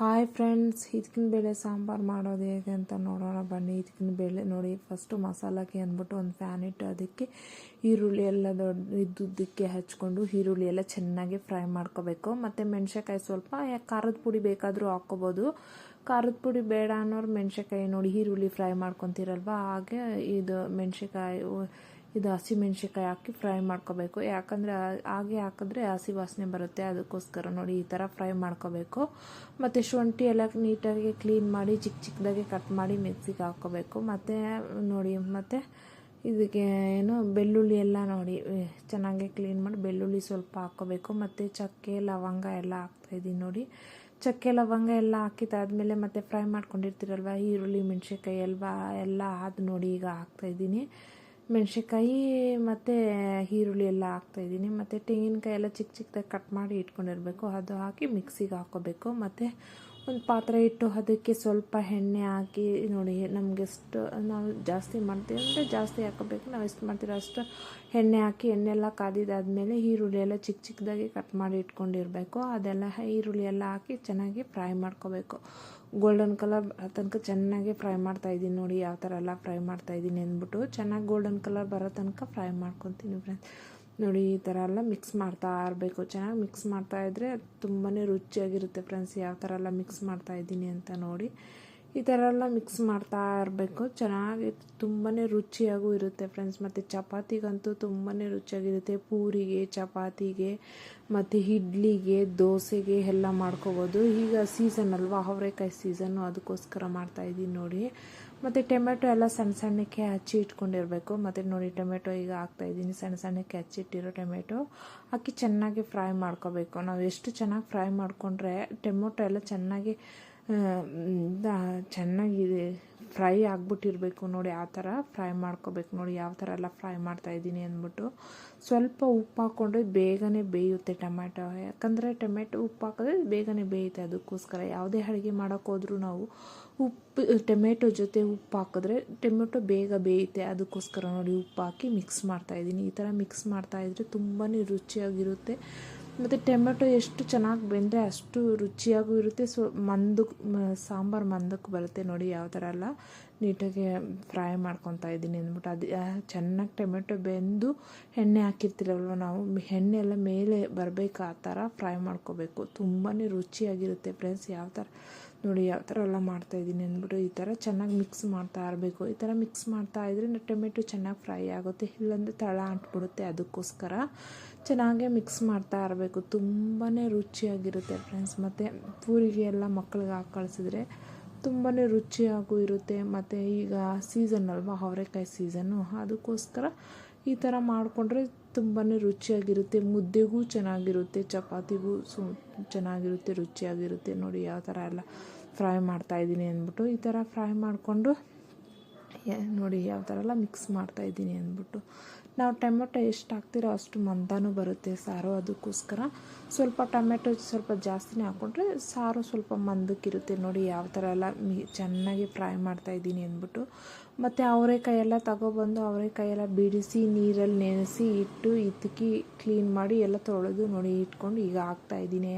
Hi friends ಹಿದ್ಕಿನ ಬೇಳೆ ಸಾಂಬಾರು ಮಾಡೋದು ಹೇಗೆ ಅಂತ ನೋಡೋಣ. ಬನ್ನಿ ಹಿದ್ಕಿನ ಬೇಳೆ ನೋಡಿ. ಫಸ್ಟು ಮಸಾಲಕ್ಕೆ ಅಂದ್ಬಿಟ್ಟು ಒಂದು ಫ್ಯಾನ್ ಇಟ್ಟು ಅದಕ್ಕೆ ಈರುಳ್ಳಿ ಎಲ್ಲ ದೊಡ್ಡ ಇದ್ದುದ್ದಕ್ಕೆ ಹಚ್ಕೊಂಡು ಈರುಳ್ಳಿ ಎಲ್ಲ ಚೆನ್ನಾಗಿ ಫ್ರೈ ಮಾಡ್ಕೋಬೇಕು. ಮತ್ತು ಮೆಣಸಿನ್ಕಾಯಿ ಸ್ವಲ್ಪ ಖಾರದ ಪುಡಿ ಬೇಕಾದರೂ ಹಾಕ್ಕೋಬೋದು. ಖಾರದ ಪುಡಿ ಬೇಡ ಅನ್ನೋರು ಮೆಣಸಿನ್ಕಾಯಿ ನೋಡಿ ಈರುಳ್ಳಿ ಫ್ರೈ ಮಾಡ್ಕೊತೀರಲ್ವ? ಹಾಗೆ ಇದು ಮೆಣಸಿನ್ಕಾಯಿ ಇದು ಹಸಿ ಮೆಣಸಿನ್ಕಾಯಿ ಹಾಕಿ ಫ್ರೈ ಮಾಡ್ಕೋಬೇಕು. ಯಾಕಂದರೆ ಹಾಗೆ ಹಾಕಿದ್ರೆ ಹಸಿ ವಾಸನೆ ಬರುತ್ತೆ. ಅದಕ್ಕೋಸ್ಕರ ನೋಡಿ ಈ ಥರ ಫ್ರೈ ಮಾಡ್ಕೋಬೇಕು. ಮತ್ತು ಶುಂಠಿ ಎಲ್ಲ ನೀಟಾಗಿ ಕ್ಲೀನ್ ಮಾಡಿ ಚಿಕ್ಕ ಚಿಕ್ಕದಾಗಿ ಕಟ್ ಮಾಡಿ ಮಿಕ್ಸಿಗೆ ಹಾಕ್ಕೋಬೇಕು ಮತ್ತು ನೋಡಿ, ಮತ್ತು ಇದಕ್ಕೆ ಏನು ಬೆಳ್ಳುಳ್ಳಿ ಎಲ್ಲ ನೋಡಿ, ಚೆನ್ನಾಗೆ ಚೆನ್ನಾಗಿ ಕ್ಲೀನ್ ಮಾಡಿ ಬೆಳ್ಳುಳ್ಳಿ ಸ್ವಲ್ಪ ಹಾಕ್ಕೋಬೇಕು ಮತ್ತು ಚಕ್ಕೆ, ಲವಂಗ ಎಲ್ಲ ಹಾಕ್ತಾಯಿದ್ದೀನಿ ನೋಡಿ. ಚಕ್ಕೆ, ಲವಂಗ ಎಲ್ಲ ಹಾಕಿದಾದಮೇಲೆ ಮತ್ತೆ ಫ್ರೈ ಮಾಡ್ಕೊಂಡಿರ್ತೀರಲ್ವ? ಈರುಳ್ಳಿ, ಮೆಣಸಿನ್ಕಾಯಿ, ಅಲ್ವಾ? ಎಲ್ಲ ಅದು ನೋಡಿ ಈಗ ಹಾಕ್ತಾಯಿದ್ದೀನಿ ಮೆಣಸಿನ್ಕಾಯಿ ಮತ್ತು ಈರುಳ್ಳಿ ಎಲ್ಲ ಹಾಕ್ತಾಯಿದ್ದೀನಿ ಮತ್ತು ತೆಂಗಿನಕಾಯಿ ಎಲ್ಲ ಚಿಕ್ಕ ಚಿಕ್ಕದಾಗಿ ಕಟ್ ಮಾಡಿ ಇಟ್ಕೊಂಡಿರಬೇಕು. ಅದು ಹಾಕಿ ಮಿಕ್ಸಿಗೆ ಹಾಕೋಬೇಕು. ಮತ್ತು ಒಂದು ಪಾತ್ರೆ ಇಟ್ಟು ಅದಕ್ಕೆ ಸ್ವಲ್ಪ ಎಣ್ಣೆ ಹಾಕಿ ನೋಡಿ ನಮಗೆ ಎಷ್ಟು ನಾವು ಜಾಸ್ತಿ ಮಾಡ್ತೀವಿ ಅಂದರೆ ಜಾಸ್ತಿ ಹಾಕೋಬೇಕು. ನಾವು ಎಷ್ಟು ಮಾಡ್ತೀರೋ ಅಷ್ಟು ಎಣ್ಣೆ ಹಾಕಿ, ಎಣ್ಣೆ ಎಲ್ಲ ಕಾದಿದ್ದಾದಮೇಲೆ ಈರುಳ್ಳಿ ಎಲ್ಲ ಚಿಕ್ಕ ಚಿಕ್ಕದಾಗಿ ಕಟ್ ಮಾಡಿ ಇಟ್ಕೊಂಡಿರಬೇಕು. ಅದೆಲ್ಲ ಈರುಳ್ಳಿ ಎಲ್ಲ ಹಾಕಿ ಚೆನ್ನಾಗಿ ಫ್ರೈ ಮಾಡ್ಕೋಬೇಕು. ಗೋಲ್ಡನ್ ಕಲರ್ ತನಕ ಚೆನ್ನಾಗಿ ಫ್ರೈ ಮಾಡ್ತಾ ಇದ್ದೀನಿ ನೋಡಿ, ಯಾವ ಥರ ಎಲ್ಲ ಫ್ರೈ ಮಾಡ್ತಾ ಇದ್ದೀನಿ ಅಂದ್ಬಿಟ್ಟು ಚೆನ್ನಾಗಿ ಗೋಲ್ಡನ್ ಕಲರ್ ಬರೋ ತನಕ ಫ್ರೈ ಮಾಡ್ಕೊತೀನಿ ಫ್ರೆಂಡ್ಸ್ ನೋಡಿ, ಈ ಥರ ಎಲ್ಲ ಮಿಕ್ಸ್ ಮಾಡ್ತಾ ಇರಬೇಕು. ಚೆನ್ನಾಗಿ ಮಿಕ್ಸ್ ಮಾಡ್ತಾ ಇದ್ದರೆ ತುಂಬಾ ರುಚಿಯಾಗಿರುತ್ತೆ ಫ್ರೆಂಡ್ಸ್ ಯಾವ ಥರ ಎಲ್ಲ ಮಿಕ್ಸ್ ಮಾಡ್ತಾ ಇದ್ದೀನಿ ಅಂತ ನೋಡಿ. ಈ ಥರ ಎಲ್ಲ ಮಿಕ್ಸ್ ಮಾಡ್ತಾ ಇರಬೇಕು. ಚೆನ್ನಾಗಿ ತುಂಬಾ ರುಚಿಯಾಗೂ ಇರುತ್ತೆ ಫ್ರೆಂಡ್ಸ್ ಮತ್ತು ಚಪಾತಿಗಂತೂ ತುಂಬಾ ರುಚಿಯಾಗಿರುತ್ತೆ. ಪೂರಿಗೆ, ಚಪಾತಿಗೆ, ಮತ್ತು ಇಡ್ಲಿಗೆ, ದೋಸೆಗೆ ಎಲ್ಲ ಮಾಡ್ಕೋಬೋದು. ಈಗ ಸೀಸನ್ ಅಲ್ವಾ? ಅವರೆಕಾಯಿ ಸೀಸನ್ನು ಅದಕ್ಕೋಸ್ಕರ ಮಾಡ್ತಾಯಿದ್ದೀನಿ ನೋಡಿ. ಮತ್ತು ಟೊಮೆಟೊ ಎಲ್ಲ ಸಣ್ಣ ಸಣ್ಣಕ್ಕೆ ಹಚ್ಚಿ ಇಟ್ಕೊಂಡಿರಬೇಕು. ಮತ್ತು ನೋಡಿ ಟೊಮೆಟೊ ಈಗ ಹಾಕ್ತಾಯಿದ್ದೀನಿ ಸಣ್ಣ ಸಣ್ಣಕ್ಕೆ ಹಚ್ಚಿಟ್ಟಿರೋ ಟೊಮೆಟೊ ಹಾಕಿ ಚೆನ್ನಾಗಿ ಫ್ರೈ ಮಾಡ್ಕೋಬೇಕು. ನಾವು ಎಷ್ಟು ಚೆನ್ನಾಗಿ ಫ್ರೈ ಮಾಡಿಕೊಂಡ್ರೆ ಟೊಮೆಟೊ ಎಲ್ಲ ಚೆನ್ನಾಗಿ ಚೆನ್ನಾಗಿ ಫ್ರೈ ಆಗ್ಬಿಟ್ಟಿರಬೇಕು ನೋಡಿ ಆ ಥರ. ಫ್ರೈ ಮಾಡ್ಕೋಬೇಕು ನೋಡಿ ಯಾವ ಥರ ಎಲ್ಲ ಫ್ರೈ ಮಾಡ್ತಾಯಿದ್ದೀನಿ ಅಂದ್ಬಿಟ್ಟು. ಸ್ವಲ್ಪ ಉಪ್ಪು ಹಾಕ್ಕೊಂಡ್ರೆ ಬೇಗನೆ ಬೇಯುತ್ತೆ ಟೊಮ್ಯಾಟೊ. ಯಾಕಂದರೆ ಟೊಮೆಟೊ ಉಪ್ಪು ಹಾಕಿದ್ರೆ ಬೇಗನೆ ಬೇಯುತ್ತೆ ಅದಕ್ಕೋಸ್ಕರ. ಯಾವುದೇ ಅಡುಗೆ ಮಾಡೋಕ್ಕೋದ್ರೂ ನಾವು ಉಪ್ಪು ಟೊಮೆಟೊ ಜೊತೆ ಉಪ್ಪು ಹಾಕಿದ್ರೆ ಟೊಮೆಟೊ ಬೇಗ ಬೇಯುತ್ತೆ. ಅದಕ್ಕೋಸ್ಕರ ನೋಡಿ ಉಪ್ಪು ಹಾಕಿ ಮಿಕ್ಸ್ ಮಾಡ್ತಾಯಿದ್ದೀನಿ ಈ ಥರ ಮಿಕ್ಸ್ ಮಾಡ್ತಾಯಿದ್ರೆ ತುಂಬಾ ರುಚಿಯಾಗಿರುತ್ತೆ. ಮತ್ತು ಟೊಮೆಟೊ ಎಷ್ಟು ಚೆನ್ನಾಗಿ ಬೆಂದರೆ ಅಷ್ಟು ರುಚಿಯಾಗೂ ಇರುತ್ತೆ. ಸೊ ಮಂದಕ್ಕೆ ಸಾಂಬಾರು ಮಂದಕ್ಕೆ ಬರುತ್ತೆ ನೋಡಿ, ಯಾವ ಥರ ಎಲ್ಲ ನೀಟಾಗಿ ಫ್ರೈ ಮಾಡ್ಕೊತಾ ಇದ್ದೀನಿ ಅಂದ್ಬಿಟ್ಟು ಅದು ಚೆನ್ನಾಗಿ ಟೊಮೆಟೊ ಬೆಂದು ಎಣ್ಣೆ ಹಾಕಿರ್ತೀರಲ್ವ ನಾವು ಎಣ್ಣೆ ಎಲ್ಲ ಮೇಲೆ ಬರಬೇಕು ಆ ಥರ ಫ್ರೈ ಮಾಡ್ಕೋಬೇಕು. ತುಂಬಾ ರುಚಿಯಾಗಿರುತ್ತೆ ಫ್ರೆಂಡ್ಸ್, ಯಾವ ಥರ, ನೋಡಿ ಯಾವ ಥರ ಎಲ್ಲ ಮಾಡ್ತಾಯಿದ್ದೀನಿ ಅಂದ್ಬಿಟ್ಟು ಈ ಥರ ಚೆನ್ನಾಗಿ ಮಿಕ್ಸ್ ಮಾಡ್ತಾ ಇರಬೇಕು. ಈ ಥರ ಮಿಕ್ಸ್ ಮಾಡ್ತಾ ಇದ್ರೆ ಟೊಮೆಟೊ ಚೆನ್ನಾಗಿ ಫ್ರೈ ಆಗುತ್ತೆ, ಇಲ್ಲಾಂದರೆ ತಳ ಅಂಟ್ಬಿಡುತ್ತೆ ಅದಕ್ಕೋಸ್ಕರ. ಚೆನ್ನಾಗೆ ಮಿಕ್ಸ್ ಮಾಡ್ತಾ ಇರಬೇಕು ತುಂಬಾ ರುಚಿಯಾಗಿರುತ್ತೆ ಫ್ರೆಂಡ್ಸ್. ಮತ್ತು ಪೂರಿಗೆ ಎಲ್ಲ ಮಕ್ಕಳಿಗೆ ಹಾಕಿ ಕಳಿಸಿದ್ರೆ ತುಂಬಾ ರುಚಿಯಾಗೂ ಇರುತ್ತೆ. ಮತ್ತು ಈಗ ಸೀಸನ್ ಅಲ್ವಾ, ಅವರೆಕಾಯಿ ಸೀಸನ್ನು ಅದಕ್ಕೋಸ್ಕರ ಈ ಥರ ಮಾಡಿಕೊಂಡ್ರೆ ತುಂಬಾ ರುಚಿಯಾಗಿರುತ್ತೆ. ಮುದ್ದೆಗೂ ಚೆನ್ನಾಗಿರುತ್ತೆ, ಚಪಾತಿಗೂ ಸು ಚೆನ್ನಾಗಿರುತ್ತೆ, ರುಚಿಯಾಗಿರುತ್ತೆ. ನೋಡಿ ಯಾವ ಥರ ಎಲ್ಲ ಫ್ರೈ ಮಾಡ್ತಾಯಿದ್ದೀನಿ ಅಂದ್ಬಿಟ್ಟು ಈ ಥರ ಫ್ರೈ ಮಾಡಿಕೊಂಡು ನೋಡಿ ಯಾವ ಥರ ಎಲ್ಲ ಮಿಕ್ಸ್ ಮಾಡ್ತಾ ಇದ್ದೀನಿ ಅಂದ್ಬಿಟ್ಟು. ನಾವು ಟೊಮೆಟೊ ಎಷ್ಟು ಹಾಕ್ತಿರೋ ಅಷ್ಟು ಮಂದನೂ ಬರುತ್ತೆ ಸಾರು ಅದಕ್ಕೋಸ್ಕರ. ಸ್ವಲ್ಪ ಟೊಮೆಟೊ ಸ್ವಲ್ಪ ಜಾಸ್ತಿನೇ ಹಾಕ್ಕೊಂಡ್ರೆ ಸಾರು ಸ್ವಲ್ಪ ಮಂದಕ್ಕಿರುತ್ತೆ ನೋಡಿ ಯಾವ ಥರ ಎಲ್ಲ ಚೆನ್ನಾಗಿ ಫ್ರೈ ಮಾಡ್ತಾ ಇದ್ದೀನಿ ಅಂದ್ಬಿಟ್ಟು. ಮತ್ತು ಅವರೆಕಾಯೆಲ್ಲ ತಗೊಬಂದು ಅವರೆಕಾಯಿ ಎಲ್ಲ ಬಿಡಿಸಿ ನೀರಲ್ಲಿ ನೆನೆಸಿ ಇಟ್ಟು ಇದಕ್ಕಿ ಕ್ಲೀನ್ ಮಾಡಿ ಎಲ್ಲ ತೊಳೆದು ನೋಡಿ ಇಟ್ಕೊಂಡು ಈಗ ಹಾಕ್ತಾಯಿದ್ದೀನಿ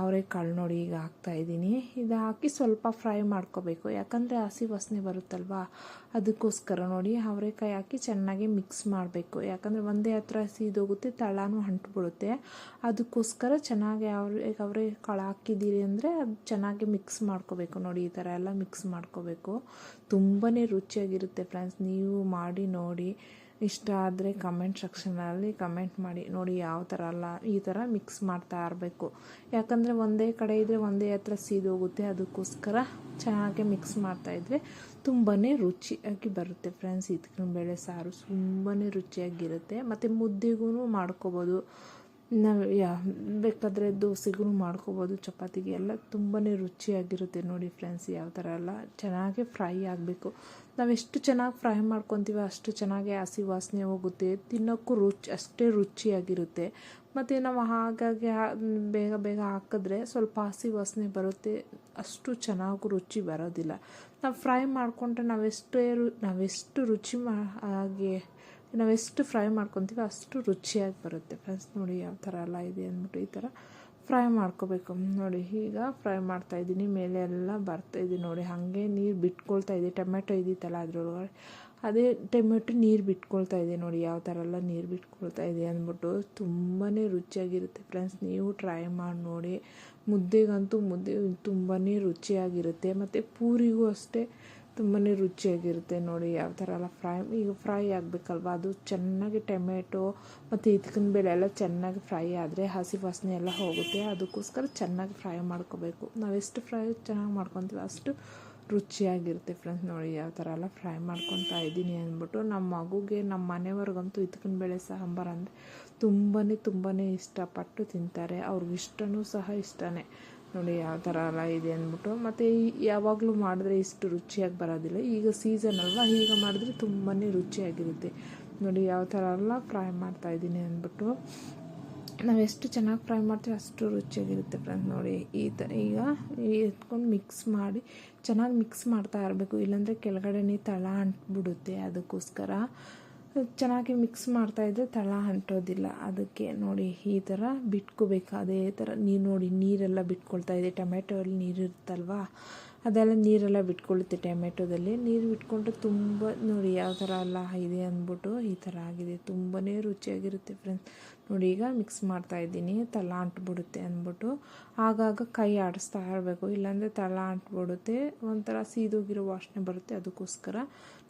ಅವರೆಕಾಳು ನೋಡಿ ಈಗ ಹಾಕ್ತಾ ಇದ್ದೀನಿ. ಇದು ಹಾಕಿ ಸ್ವಲ್ಪ ಫ್ರೈ ಮಾಡ್ಕೋಬೇಕು. ಯಾಕಂದರೆ ಹಸಿ ವಾಸನೆ ಬರುತ್ತಲ್ವಾ? ಅದಕ್ಕೋಸ್ಕರ ನೋಡಿ ಅವರೆಕಾಯಿ ಹಾಕಿ ಚೆನ್ನಾಗಿ ಮಿಕ್ಸ್ ಮಾಡಬೇಕು. ಯಾಕಂದರೆ ಒಂದೇ ಹತ್ರ ಸೀದೋಗುತ್ತೆ ತಳನೂ ಅಂಟ್ಬಿಡುತ್ತೆ. ಅದಕ್ಕೋಸ್ಕರ ಚೆನ್ನಾಗಿ ಅವ್ರೆ ಅವರೆಕಾಳು ಹಾಕಿದ್ದೀರಿ ಅಂದರೆ ಅದು ಚೆನ್ನಾಗಿ ಮಿಕ್ಸ್ ಮಾಡ್ಕೋಬೇಕು. ನೋಡಿ, ಈ ಥರ ಎಲ್ಲ ಮಿಕ್ಸ್ ಮಾಡ್ಕೋಬೇಕು. ತುಂಬಾ ರುಚಿಯಾಗಿರುತ್ತೆ ಫ್ರೆಂಡ್ಸ್ ನೀವು ಮಾಡಿ ನೋಡಿ. ಇಷ್ಟ ಆದರೆ ಕಮೆಂಟ್ ಸೆಕ್ಷನಲ್ಲಿ ಕಮೆಂಟ್ ಮಾಡಿ. ನೋಡಿ ಯಾವ ಥರ ಅಲ್ಲ, ಈ ಥರ ಮಿಕ್ಸ್ ಮಾಡ್ತಾ ಇರಬೇಕು. ಯಾಕಂದರೆ ಒಂದೇ ಕಡೆ ಇದ್ದರೆ ಒಂದೇ ಹತ್ರ ಸೀದೋಗುತ್ತೆ. ಅದಕ್ಕೋಸ್ಕರ ಚೆನ್ನಾಗಿ ಮಿಕ್ಸ್ ಮಾಡ್ತಾಯಿದ್ರೆ ತುಂಬಾ ರುಚಿಯಾಗಿ ಬರುತ್ತೆ ಫ್ರೆಂಡ್ಸ್ ಇದಕ್ಕಿನ ಬೇಳೆ ಸಾರು ತುಂಬಾ ರುಚಿಯಾಗಿರುತ್ತೆ. ಮತ್ತು ಮುದ್ದೆಗೂ ಮಾಡ್ಕೋಬೋದು. ನಾವು, ಯಾ, ಬೇಕಾದರೆ ದೋಸೆಗೂ ಮಾಡ್ಕೋಬೋದು, ಚಪಾತಿಗೆ ಎಲ್ಲ ತುಂಬಾ ರುಚಿಯಾಗಿರುತ್ತೆ ನೋಡಿ ಫ್ರೆಂಡ್ಸ್ ಯಾವ ಥರ ಎಲ್ಲ. ಚೆನ್ನಾಗಿ ಫ್ರೈ ಆಗಬೇಕು. ನಾವು ಎಷ್ಟು ಚೆನ್ನಾಗಿ ಫ್ರೈ ಮಾಡ್ಕೊತೀವೋ ಅಷ್ಟು ಚೆನ್ನಾಗಿ ಹಸಿ ವಾಸನೆ ಹೋಗುತ್ತೆ, ತಿನ್ನೋಕ್ಕೂ ರುಚಿ, ಅಷ್ಟೇ ರುಚಿಯಾಗಿರುತ್ತೆ. ಮತ್ತು ನಾವು ಹಾಗಾಗಿ ಬೇಗ ಬೇಗ ಹಾಕಿದ್ರೆ ಸ್ವಲ್ಪ ಹಸಿ ವಾಸನೆ ಬರುತ್ತೆ, ಅಷ್ಟು ಚೆನ್ನಾಗೂ ರುಚಿ ಬರೋದಿಲ್ಲ. ನಾವು ಫ್ರೈ ಮಾಡಿಕೊಂಡ್ರೆ ನಾವೆಷ್ಟೇ ರು, ನಾವೆಷ್ಟು ರುಚಿ ಮಾ, ಹಾಗೆ ನಾವೆಷ್ಟು ಫ್ರೈ ಮಾಡ್ಕೊತೀವಿ ಅಷ್ಟು ರುಚಿಯಾಗಿ ಬರುತ್ತೆ ಫ್ರೆಂಡ್ಸ್ ನೋಡಿ ಯಾವ ಥರ ಎಲ್ಲ ಇದೆ ಅಂದ್ಬಿಟ್ಟು ಈ ಥರ ಫ್ರೈ ಮಾಡ್ಕೋಬೇಕು. ನೋಡಿ ಈಗ ಫ್ರೈ ಮಾಡ್ತಾ ಇದ್ದೀನಿ. ಮೇಲೆ ಎಲ್ಲ ಬರ್ತಾ ಇದೆ ನೋಡಿ. ಹಾಗೆ ನೀರು ಬಿಟ್ಕೊಳ್ತಾ ಇದೆ. ಟೊಮೆಟೊ ಇದ್ದಿತ್ತಲ್ಲ ಅದ್ರೊಳಗಡೆ. ಅದೇ ಟೊಮೆಟೊ ನೀರು ಬಿಟ್ಕೊಳ್ತಾ ಇದೆ ನೋಡಿ. ಯಾವ ಥರ ಎಲ್ಲ ನೀರು ಬಿಟ್ಕೊಳ್ತಾ ಇದೆ ಅಂದ್ಬಿಟ್ಟು ತುಂಬಾ ರುಚಿಯಾಗಿರುತ್ತೆ ಫ್ರೆಂಡ್ಸ್ ನೀವು ಟ್ರೈ ಮಾಡಿ ನೋಡಿ. ಮುದ್ದೆಗಂತೂ ಮುದ್ದೆ ತುಂಬಾ ರುಚಿಯಾಗಿರುತ್ತೆ. ಮತ್ತು ಪೂರಿಗೂ ಅಷ್ಟೇ ತುಂಬಾ ರುಚಿಯಾಗಿರುತ್ತೆ ನೋಡಿ, ಯಾವ ಥರ ಎಲ್ಲ ಫ್ರೈ, ಈಗ ಫ್ರೈ ಆಗಬೇಕಲ್ವ? ಅದು ಚೆನ್ನಾಗಿ ಟೊಮೆಟೊ ಮತ್ತು ಇದ್ಕಿನ ಬೇಳೆ ಎಲ್ಲ ಚೆನ್ನಾಗಿ ಫ್ರೈ ಆದರೆ ಹಸಿ ವಾಸನೆ ಎಲ್ಲ ಹೋಗುತ್ತೆ. ಅದಕ್ಕೋಸ್ಕರ ಚೆನ್ನಾಗಿ ಫ್ರೈ ಮಾಡ್ಕೋಬೇಕು. ನಾವು ಎಷ್ಟು ಫ್ರೈ ಚೆನ್ನಾಗಿ ಮಾಡ್ಕೊತೀವಿ ಅಷ್ಟು ರುಚಿಯಾಗಿರುತ್ತೆ ಫ್ರೆಂಡ್ಸ್ ನೋಡಿ, ಯಾವ ಥರ ಎಲ್ಲ ಫ್ರೈ ಮಾಡ್ಕೊತಾ ಇದ್ದೀನಿ ಅಂದ್ಬಿಟ್ಟು ನಮ್ಮ ಮಗುಗೆ ನಮ್ಮ ಮನೆಯವ್ರಿಗಂತೂ ಇದ್ಕಿನ ಬೇಳೆ ಸಾಂಬಾರು ಅಂದರೆ ತುಂಬಾ ತುಂಬಾ ಇಷ್ಟಪಟ್ಟು ತಿಂತಾರೆ. ಅವ್ರಿಗೆ ಇಷ್ಟನೂ ಸಹ ಇಷ್ಟನೇ. ನೋಡಿ ಯಾವ ಥರ ಎಲ್ಲ ಇದೆ ಅಂದ್ಬಿಟ್ಟು. ಮತ್ತು ಯಾವಾಗಲೂ ಮಾಡಿದ್ರೆ ಇಷ್ಟು ರುಚಿಯಾಗಿ ಬರೋದಿಲ್ಲ. ಈಗ ಸೀಸನ್ ಅಲ್ವಾ? ಈಗ ಮಾಡಿದ್ರೆ ತುಂಬಾ ರುಚಿಯಾಗಿರುತ್ತೆ. ನೋಡಿ ಯಾವ ಥರ ಎಲ್ಲ ಫ್ರೈ ಮಾಡ್ತಾಯಿದ್ದೀನಿ ಅಂದ್ಬಿಟ್ಟು. ನಾವು ಎಷ್ಟು ಚೆನ್ನಾಗಿ ಫ್ರೈ ಮಾಡ್ತೀವಿ ಅಷ್ಟು ರುಚಿಯಾಗಿರುತ್ತೆ ಫ್ರೆಂಡ್ಸ್ ನೋಡಿ. ಈ ಥರ ಈಗ ಎತ್ಕೊಂಡು ಮಿಕ್ಸ್ ಮಾಡಿ, ಚೆನ್ನಾಗಿ ಮಿಕ್ಸ್ ಮಾಡ್ತಾ ಇರಬೇಕು. ಇಲ್ಲಾಂದರೆ ಕೆಳಗಡೆನೇ ತಳ ಅಂಟ್ಬಿಡುತ್ತೆ ಅದಕ್ಕೋಸ್ಕರ. ಚೆನ್ನಾಗಿ ಮಿಕ್ಸ್ ಮಾಡ್ತಾಯಿದ್ರೆ ತಳ ಅಂಟೋದಿಲ್ಲ. ಅದಕ್ಕೆ ನೋಡಿ ಈ ಥರ ಬಿಟ್ಕೋಬೇಕು. ಅದೇ ಥರ ನೀರು ನೋಡಿ, ನೀರೆಲ್ಲ ಬಿಟ್ಕೊಳ್ತಾ ಇದೆ. ಟೊಮೆಟೊಲ್ಲಿ ನೀರು ಇರುತ್ತಲ್ವಾ? ಅದೆಲ್ಲ ನೀರೆಲ್ಲ ಬಿಟ್ಕೊಳ್ಳುತ್ತೆ ಟೊಮೆಟೊದಲ್ಲಿ ನೀರು ಬಿಟ್ಕೊಂಡ್ರೆ ತುಂಬ, ನೋಡಿ ಯಾವ ಥರ ಎಲ್ಲ ಇದೆ ಅಂದ್ಬಿಟ್ಟು ಈ ಥರ ಆಗಿದೆ. ತುಂಬಾ ರುಚಿಯಾಗಿರುತ್ತೆ ಫ್ರೆಂಡ್ಸ್ ನೋಡಿ ಈಗ ಮಿಕ್ಸ್ ಮಾಡ್ತಾ ಇದ್ದೀನಿ. ತಳ ಅಂಟ್ಬಿಡುತ್ತೆ ಅಂದ್ಬಿಟ್ಟು. ಆಗಾಗ ಕೈ ಆಡಿಸ್ತಾ ಇರಬೇಕು. ಇಲ್ಲಾಂದರೆ ತಳ ಅಂಟ್ಬಿಡುತ್ತೆ. ಒಂಥರ ಸೀದೋಗಿರೋ ವಾಸನೆ ಬರುತ್ತೆ. ಅದಕ್ಕೋಸ್ಕರ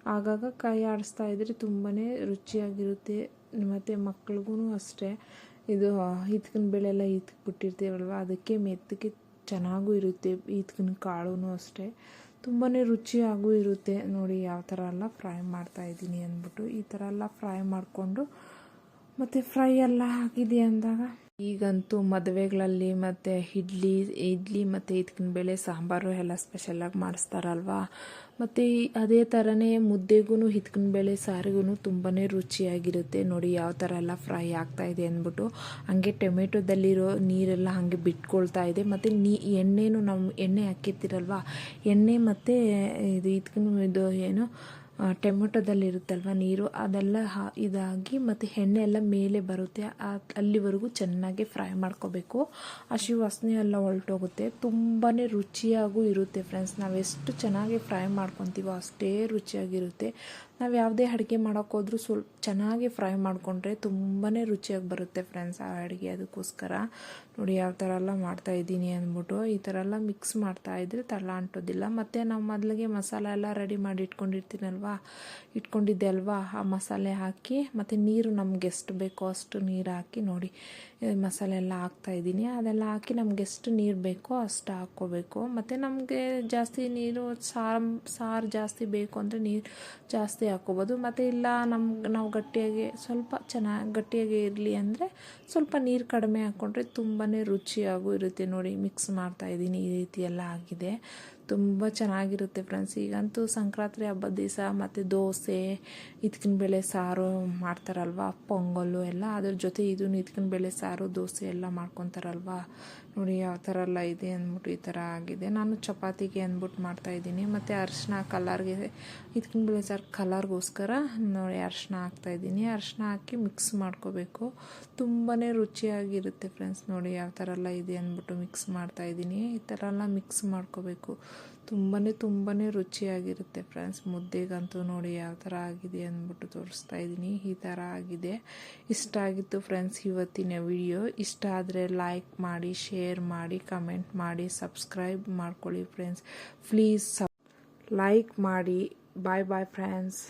ಆಗಾಗ ಕೈ ಆಡಿಸ್ತಾ ಇದ್ದರೆ ತುಂಬಾ ರುಚಿಯಾಗಿರುತ್ತೆ. ಮತ್ತು ಮಕ್ಳಿಗೂ ಅಷ್ಟೇ. ಇದು ಹಿತ್ಕಿನ ಬೆಳೆ ಎಲ್ಲ ಬಿಟ್ಟಿರ್ತೀವಲ್ವ ಅದಕ್ಕೆ ಮೆತ್ತಗೆ ಚೆನ್ನಾಗೂ ಇರುತ್ತೆ ಈತ್ಕಿನ ಕಾಳು ಅಷ್ಟೇ. ತುಂಬಾ ರುಚಿಯಾಗೂ ಇರುತ್ತೆ. ನೋಡಿ, ಯಾವ ಥರ ಎಲ್ಲ ಫ್ರೈ ಮಾಡ್ತಾ ಇದ್ದೀನಿ ಅಂದ್ಬಿಟ್ಟು ಈ ಥರ ಎಲ್ಲ ಫ್ರೈ ಮಾಡಿಕೊಂಡು, ಮತ್ತು ಫ್ರೈ ಎಲ್ಲ ಹಾಕಿದೆ ಅಂದಾಗ ಈಗಂತೂ ಮದುವೆಗಳಲ್ಲಿ ಮತ್ತು ಇಡ್ಲಿ ಇಡ್ಲಿ ಮತ್ತು ಇದಕ್ಕಿನ ಬೇಳೆ, ಸಾಂಬಾರು ಎಲ್ಲ ಸ್ಪೆಷಲಾಗಿ ಮಾಡಿಸ್ತಾರಲ್ವಾ? ಮತ್ತು ಅದೇ ಥರನೇ ಮುದ್ದೆಗೂ ಹಿತ್ಕಿನ ಬೇಳೆ ಸಾರಿಗೂ ತುಂಬಾ ರುಚಿಯಾಗಿರುತ್ತೆ. ನೋಡಿ ಯಾವ ಥರ ಎಲ್ಲ ಫ್ರೈ ಆಗ್ತಾ ಇದೆ ಅಂದ್ಬಿಟ್ಟು. ಹಂಗೆ ಟೊಮೆಟೊದಲ್ಲಿರೋ ನೀರೆಲ್ಲ ಹಾಗೆ ಬಿಟ್ಕೊಳ್ತಾ ಇದೆ. ಮತ್ತು ನೀ, ಎಣ್ಣೆನೂ ನಮ್ಮ ಎಣ್ಣೆ ಹಾಕಿರ್ತೀರಲ್ವ? ಎಣ್ಣೆ ಮತ್ತು ಇದು ಇದಕ್ಕೂ ಇದು ಏನು? ಟೊಮೆಟೊದಲ್ಲಿರುತ್ತಲ್ವ ನೀರು? ಅದೆಲ್ಲ ಹಾ, ಇದಾಗಿ ಮತ್ತು ಎಣ್ಣೆ ಎಲ್ಲ ಮೇಲೆ ಬರುತ್ತೆ. ಅಲ್ಲಿವರೆಗೂ ಚೆನ್ನಾಗಿ ಫ್ರೈ ಮಾಡ್ಕೋಬೇಕು. ಹಸಿ ವಾಸನೆ ಎಲ್ಲ ಹೊರಟೋಗುತ್ತೆ ತುಂಬಾ ರುಚಿಯಾಗೂ ಇರುತ್ತೆ ಫ್ರೆಂಡ್ಸ್. ನಾವೆಷ್ಟು ಚೆನ್ನಾಗಿ ಫ್ರೈ ಮಾಡ್ಕೊತೀವೋ ಅಷ್ಟೇ ರುಚಿಯಾಗಿರುತ್ತೆ. ನಾವು ಯಾವುದೇ ಅಡುಗೆ ಮಾಡೋಕ್ಕೋದ್ರೂ ಸ್ವಲ್ಪ ಚೆನ್ನಾಗಿ ಫ್ರೈ ಮಾಡಿಕೊಂಡ್ರೆ ತುಂಬಾ ರುಚಿಯಾಗಿ ಬರುತ್ತೆ ಫ್ರೆಂಡ್ಸ್ ಆ ಅಡುಗೆ ಅದಕ್ಕೋಸ್ಕರ ನೋಡಿ ಯಾವ ಥರ ಎಲ್ಲ ಮಾಡ್ತಾಯಿದ್ದೀನಿ ಅಂದ್ಬಿಟ್ಟು ಈ ಥರ ಎಲ್ಲ ಮಿಕ್ಸ್ ಮಾಡ್ತಾ ಮಾಡ್ತಾಯಿದ್ರೆ ತಳ ಅಂಟೋದಿಲ್ಲ. ಮತ್ತು ನಾವು ಮೊದಲಿಗೆ ಮಸಾಲೆ ಎಲ್ಲ ರೆಡಿ ಮಾಡಿ ಇಟ್ಕೊಂಡಿರ್ತೀನಲ್ವಾ? ಇಟ್ಕೊಂಡಿದ್ದೆ ಅಲ್ವಾ? ಆ ಮಸಾಲೆ ಹಾಕಿ ಮತ್ತು ನೀರು ನಮ್ಗೆ ಎಷ್ಟು ಬೇಕೋ ಅಷ್ಟು ನೀರು ಹಾಕಿ ನೋಡಿ ಮಸಾಲೆ ಎಲ್ಲ ಹಾಕ್ತಾಯಿದ್ದೀನಿ ಅದೆಲ್ಲ ಹಾಕಿ ನಮ್ಗೆ ಎಷ್ಟು ನೀರು ಬೇಕೋ ಅಷ್ಟು ಹಾಕ್ಕೋಬೇಕು. ಮತ್ತು ನಮಗೆ ಜಾಸ್ತಿ ನೀರು, ಸಾರು ಸಾರು ಜಾಸ್ತಿ ಬೇಕು ಅಂದರೆ ನೀರು ಜಾಸ್ತಿ ಹಾಕ್ಕೋಬೋದು. ಮತ್ತು ಇಲ್ಲ ನಮ್ಗೆ ನಾವು ಗಟ್ಟಿಯಾಗಿ ಸ್ವಲ್ಪ ಚೆನ್ನಾಗಿ ಗಟ್ಟಿಯಾಗಿ ಇರಲಿ ಅಂದರೆ ಸ್ವಲ್ಪ ನೀರು ಕಡಿಮೆ ಹಾಕ್ಕೊಂಡ್ರೆ ತುಂಬಾ ರುಚಿಯಾಗೂ ಇರುತ್ತೆ ನೋಡಿ. ಮಿಕ್ಸ್ ಮಾಡ್ತಾಯಿದ್ದೀನಿ ಈ ರೀತಿ ಎಲ್ಲ ಆಗಿದೆ. ತುಂಬ ಚೆನ್ನಾಗಿರುತ್ತೆ ಫ್ರೆಂಡ್ಸ್ ಈಗಂತೂ ಸಂಕ್ರಾಂತಿ ಹಬ್ಬದ ದಿವಸ ಮತ್ತು ದೋಸೆ, ಇದ್ಕಿನ ಬೇಳೆ ಸಾರು ಮಾಡ್ತಾರಲ್ವ ಪೊಂಗಲ್ಲು ಎಲ್ಲ. ಅದ್ರ ಜೊತೆ ಇದು ಇದ್ಕಿನ ಬೇಳೆ ಸಾರು, ದೋಸೆ ಎಲ್ಲ ಮಾಡ್ಕೊತಾರಲ್ವ. ನೋಡಿ ಯಾವ ಥರ ಎಲ್ಲ ಇದೆ ಅಂದ್ಬಿಟ್ಟು ಈ ಥರ ಆಗಿದೆ. ನಾನು ಚಪಾತಿಗೆ ಅಂದ್ಬಿಟ್ಟು ಮಾಡ್ತಾಯಿದ್ದೀನಿ ಮತ್ತು ಅರಿಶಿನ ಕಲರ್ಗೆ ಇದ್ಕಿನ ಬೇಳೆ ಸಾರು ಕಲರ್ಗೋಸ್ಕರ ನೋಡಿ ಅರಿಶಿನ ಹಾಕ್ತಾಯಿದ್ದೀನಿ ಅರಿಶಿನ ಹಾಕಿ ಮಿಕ್ಸ್ ಮಾಡ್ಕೋಬೇಕು. ತುಂಬಾ ರುಚಿಯಾಗಿರುತ್ತೆ ಫ್ರೆಂಡ್ಸ್ ನೋಡಿ ಯಾವ ಥರ ಎಲ್ಲ ಇದೆ ಅಂದ್ಬಿಟ್ಟು ಮಿಕ್ಸ್ ಮಾಡ್ತಾಯಿದ್ದೀನಿ ಈ ಥರ ಎಲ್ಲ ಮಿಕ್ಸ್ ಮಾಡ್ಕೋಬೇಕು. ತುಂಬಾ ತುಂಬಾ ರುಚಿಯಾಗಿರುತ್ತೆ ಫ್ರೆಂಡ್ಸ್ ಮುದ್ದೆಗಂತೂ ನೋಡಿ ಯಾವ ಥರ ಆಗಿದೆ ಅಂದ್ಬಿಟ್ಟು ತೋರಿಸ್ತಾ ಇದ್ದೀನಿ. ಈ ಥರ ಆಗಿದೆ. ಇಷ್ಟ ಆಗಿತ್ತು ಫ್ರೆಂಡ್ಸ್ ಇವತ್ತಿನ ವಿಡಿಯೋ ಇಷ್ಟ ಆದರೆ ಲೈಕ್ ಮಾಡಿ ಶೇರ್ ಮಾಡಿ ಕಮೆಂಟ್ ಮಾಡಿ ಸಬ್ಸ್ಕ್ರೈಬ್ ಮಾಡ್ಕೊಳ್ಳಿ ಫ್ರೆಂಡ್ಸ್ ಪ್ಲೀಸ್ ಲೈಕ್ ಮಾಡಿ. ಬಾಯ್ ಬಾಯ್ ಫ್ರೆಂಡ್ಸ್